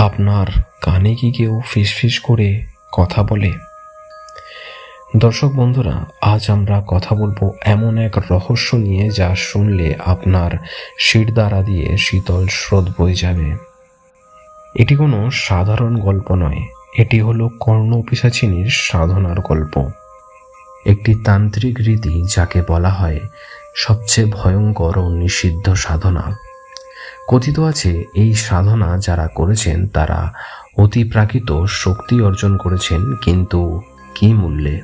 আপনার কানে কি কেউ ফিসফিস করে কথা বলে? দর্শক বন্ধুরা, আজ আমরা কথা বলব এমন এক রহস্য নিয়ে যা শুনলে আপনার শিরদাঁড়া দিয়ে শীতল স্রোত বয়ে যাবে। এটি কোনো সাধারণ গল্প নয়, এটি হলো কর্ণ পিসাচিনীর সাধনার গল্প। একটি তান্ত্রিক রীতি যাকে বলা হয় সবচেয়ে ভয়ঙ্কর ও নিষিদ্ধ সাধনা। কথিত আছে, এই সাধনা যারা করেছেন তারা অতিপ্রাকৃত শক্তি অর্জন করেছেন, কিন্তু কি মূল্যে?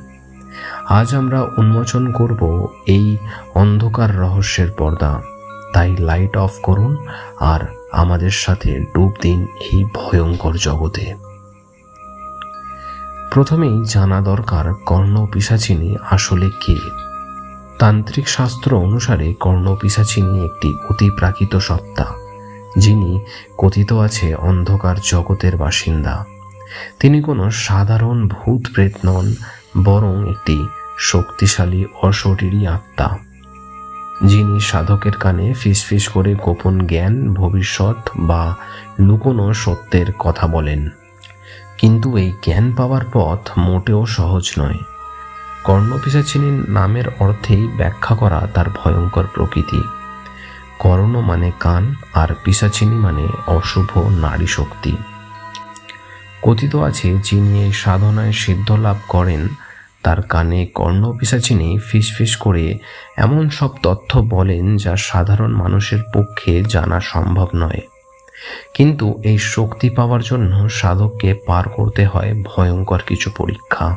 আজ আমরা উন্মোচন করব এই অন্ধকার রহস্যের পর্দা। তাই লাইট অফ করুন আর আমাদের সাথে ডুব দিন এই ভয়ঙ্কর জগতে। প্রথমেই জানা দরকার কর্ণ পিসাচিনী আসলে কে। তান্ত্রিক শাস্ত্র অনুসারে কর্ণ পিসাচিনী একটি অতিপ্রাকৃত সত্তা। যিনি কথিত আছে অন্ধকার জগতের বাসিন্দা। তিনি কোনো সাধারণ ভূত প্রেত নন, বরং একটি শক্তিশালী অশরীরী আত্মা। যিনি সাধকের কানে ফিসফিস করে গোপন জ্ঞান, ভবিষ্যৎ বা লুকোনো সত্যের কথা বলেন। কিন্তু এই জ্ঞান পাওয়ার পথ মোটেও সহজ নয়। কর্ণপিসাচিনীর নামের অর্থেই ব্যাখ্যা করা তার ভয়ঙ্কর প্রকৃতি। কর্ণ মানে কান, আর পিসাচিনী মানে অশুভ নারী শক্তি। কথিত আছে, যিনি এই সাধনায় সিদ্ধ লাভ করেন, তার কানে কর্ণ পিসাচিনী ফিসফিস করে এমন সব তথ্য বলেন যা সাধারণ মানুষের পক্ষে জানা সম্ভব নয়। কিন্তু এই শক্তি পাওয়ার জন্য সাধককে পার করতে হয় ভয়ঙ্কর কিছু পরীক্ষা।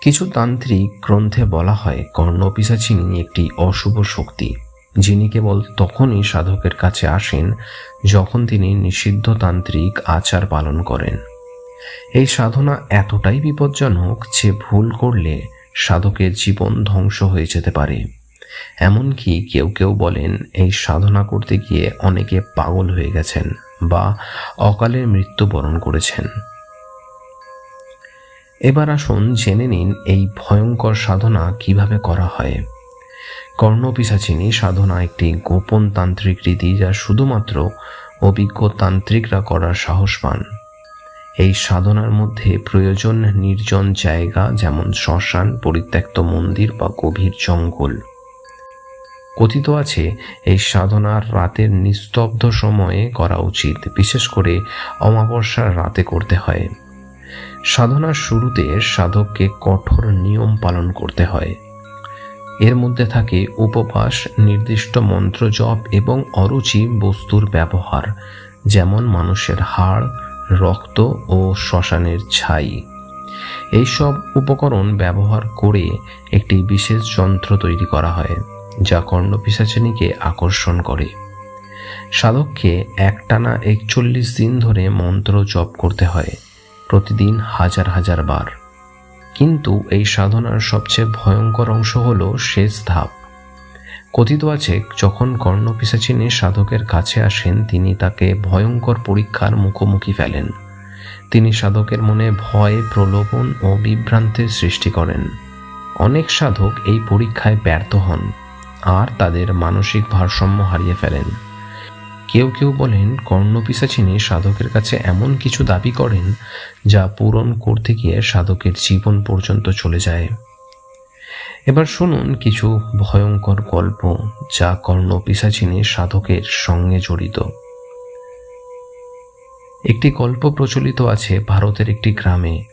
কিছু তান্ত্রিক গ্রন্থে বলা হয় কর্ণপিসাচিনী একটি অশুভ শক্তি। যিনি কেবল তখনই সাধকের কাছে আসেন, যখন তিনি নিষিদ্ধ তান্ত্রিক আচার পালন করেন। এই সাধনা এতটাই বিপজ্জনক যে ভুল করলে সাধকের জীবন ধ্বংস হয়ে যেতে পারে। এমনকি কেউ কেউ বলেন, এই সাধনা করতে গিয়ে অনেকে পাগল হয়ে গেছেন বা অকালে মৃত্যুবরণ করেছেন। এবার আসুন জেনে নিন এই ভয়ঙ্কর সাধনা কীভাবে করা হয়। কর্ণপিসাচিনী সাধনা একটি গোপন তান্ত্রিক রীতি যা শুধুমাত্র অভিজ্ঞ তান্ত্রিকরা করার সাহস পান। এই সাধনার মধ্যে প্রয়োজন নির্জন জায়গা, যেমন শ্মশান, পরিত্যক্ত মন্দির বা গভীর জঙ্গল। কথিত আছে, এই সাধনার রাতের নিস্তব্ধ সময়ে করা উচিত, বিশেষ করে অমাবস্যার রাতে করতে হয়। সাধনার শুরুতে সাধককে কঠোর নিয়ম পালন করতে হয়। এর মধ্যে থাকে উপবাস, নির্দিষ্ট মন্ত্র জপ এবং অরুচি বস্তুর ব্যবহার, যেমন মানুষের হাড়, রক্ত ও শ্মশানের ছাই। এইসব উপকরণ ব্যবহার করে একটি বিশেষ যন্ত্র তৈরি করা হয়, যা কর্ণপিসাচিনীকে আকর্ষণ করে। সাধককে একটানা একচল্লিশ দিন ধরে মন্ত্র জপ করতে হয়, প্রতিদিন হাজার হাজার বার। কিন্তু এই সাধনার সবচেয়ে ভয়ঙ্কর অংশ হল শেষ ধাপ কথিত আছে, যখন কর্ণপিসাচিনী সাধকের কাছে আসেন, তিনি তাকে ভয়ঙ্কর পরীক্ষার মুখোমুখি ফেলেন। তিনি সাধকের মনে ভয়, প্রলোভন ও বিভ্রান্তির সৃষ্টি করেন। অনেক সাধক এই পরীক্ষায় ব্যর্থ হন, আর তাদের মানসিক ভারসাম্য হারিয়ে ফেলেন। কেউ কেউ বলেন কর্ণপিসাচিনী সাধকের কাছে এমন কিছু দাবি করেন যা পূরণ করতে গিয়ে সাধকের জীবন পর্যন্ত চলে যায়। এবার শুনুন কিছু ভয়ঙ্কর গল্প যা কর্ণপিসাচিনী সাধকের সঙ্গে জড়িত। একটি গল্প প্রচলিত আছে ভারতের একটি গ্রামে।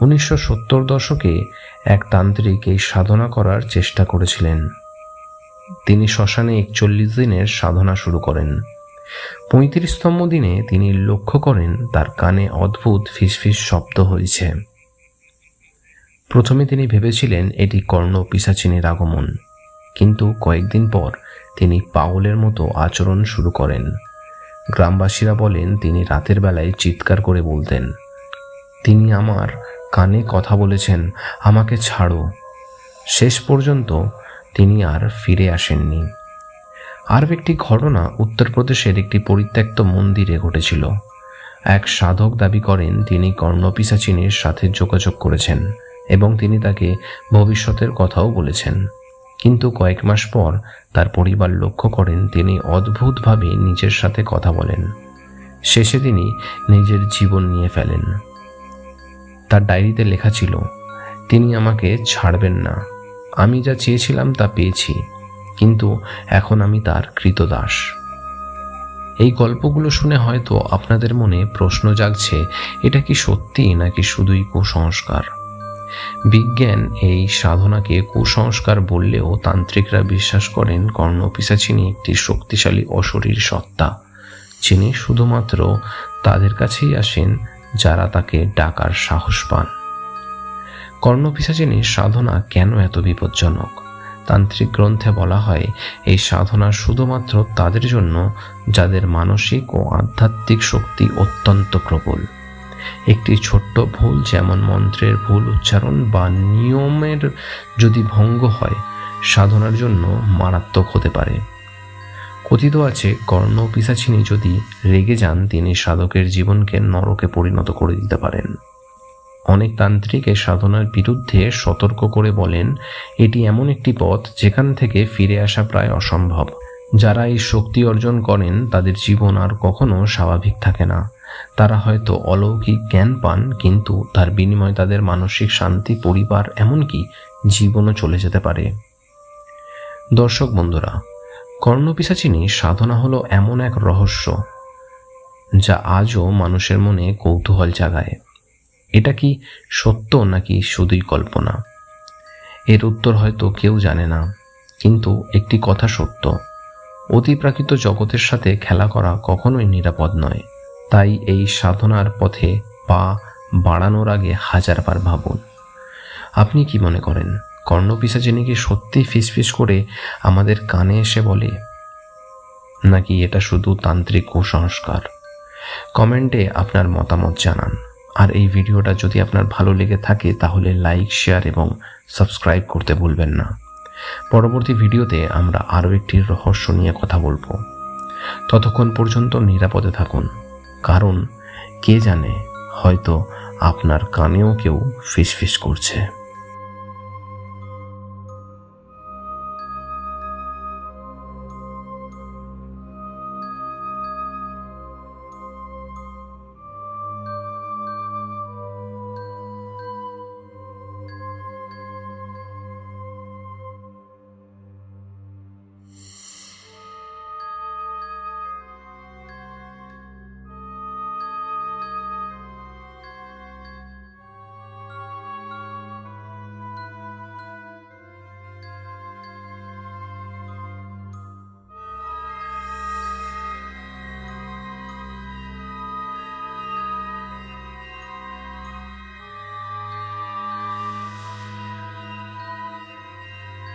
উনিশশো সত্তর দশকে এক তান্ত্রিক এই সাধনা করার চেষ্টা করেছিলেন। তিনি শ্মশানে একচল্লিশ দিনের সাধনা শুরু করেন। পঁয়ত্রিশতম দিনে তিনি লক্ষ্য করেন, তার কানে অদ্ভুত ফিসফিস শব্দ হয়েছে। প্রথমে তিনি ভেবেছিলেন এটি কর্ণ পিসাচিনের আগমন। কিন্তু কয়েকদিন পর তিনি পাগলের মতো আচরণ শুরু করেন। গ্রামবাসীরা বলেন, তিনি রাতের বেলায় চিৎকার করে বলতেন, তিনি আমার কানে কথা বলেছেন, আমাকে ছাড়ো। শেষ পর্যন্ত তিনি আর ফিরে আসেননি। আরও একটি ঘটনা উত্তরপ্রদেশের একটি পরিত্যক্ত মন্দিরে ঘটেছিল। এক সাধক দাবি করেন, তিনি কর্ণপিসাচিনীর সাথে যোগাযোগ করেছেন এবং তিনি তাকে ভবিষ্যতের কথাও বলেছেন। কিন্তু কয়েক মাস পর তার পরিবার লক্ষ্য করেন, তিনি অদ্ভুতভাবে নিজের সাথে কথা বলেন। শেষে তিনি নিজের জীবন নিয়ে ফেলেন। তার ডায়েরিতে লেখা ছিল, তিনি আমাকে ছাড়বেন না। আমি যা চেয়েছিলাম তা পেয়েছি। কিন্তু এখন আমি তার কৃতদাস। এই গল্পগুলো শুনে হয়তো আপনাদের মনে প্রশ্ন জাগছে, এটা কি সত্যি নাকি শুধুই কুসংস্কার? বিজ্ঞান এই সাধনাকে কুসংস্কার বললেও তান্ত্রিকরা বিশ্বাস করেন কর্ণপিসাচিনী একটি শক্তিশালী অশরীর সত্তা, যিনি শুধুমাত্র তাদের কাছেই আসেন যারা তাকে ডাকার সাহস পান। কর্ণপিসাচিনীর সাধনা কেন এত বিপজ্জনক? তান্ত্রিক গ্রন্থে বলা হয়, এই সাধনা শুধুমাত্র তাদের জন্য, যাদের মানসিক ও আধ্যাত্মিক শক্তি অত্যন্ত প্রবল। একটি ছোট্ট ভুল যেমন মন্ত্রের ভুল উচ্চারণ বা নিয়মের যদি ভঙ্গ হয়, সাধনার জন্য মারাত্মক হতে পারে। কথিত আছে, কর্ণ পিসাচিনী যদি রেগে যান, তিনি সাধকের জীবনকে নরকে পরিণত করে দিতে পারেন। অনেক তান্ত্রিক এই সাধনার বিরুদ্ধে সতর্ক করে বলেন, এটি এমন একটি পথ যেখান থেকে ফিরে আসা প্রায় অসম্ভব। যারা এই শক্তি অর্জন করেন, তাদের জীবন আর কখনো স্বাভাবিক থাকে না। তারা হয়তো অলৌকিক জ্ঞান পান, কিন্তু তার বিনিময়ে তাদের মানসিক শান্তি, পরিবার, এমনকি জীবনও চলে যেতে পারে। দর্শক বন্ধুরা কর্ণপিসাচিনী সাধনা হলো এমন এক রহস্য, যা আজও মানুষের মনে কৌতূহল জাগায়। এটা কি সত্য নাকি শুধুই কল্পনা? এর উত্তর হয়তো কেউ জানে না, কিন্তু একটি কথা সত্য। অতিপ্রাকৃত জগতের সাথে খেলা করা কখনোই নিরাপদ নয়। তাই এই সাধনার পথে পা বাড়ানোর আগে হাজারবার ভাবুন। আপনি কি মনে করেন কর্ণপিসাচিনী কি সত্যি ফিসফিস করে আমাদের কানে এসে বলে? নাকি এটা শুধু তান্ত্রিক কুসংস্কার? কমেন্টে আপনার মতামত জানান। আর এই ভিডিওটা যদি আপনার ভালো লেগে থাকে, তাহলে লাইক, শেয়ার এবং সাবস্ক্রাইব করতে ভুলবেন না। পরবর্তী ভিডিওতে আমরা আরও একটি রহস্য নিয়ে কথা বলব। ততক্ষণ পর্যন্ত নিরাপদে থাকুন, কারণ কে জানে হয়তো আপনার কানেও কেউ ফিসফিস করছে।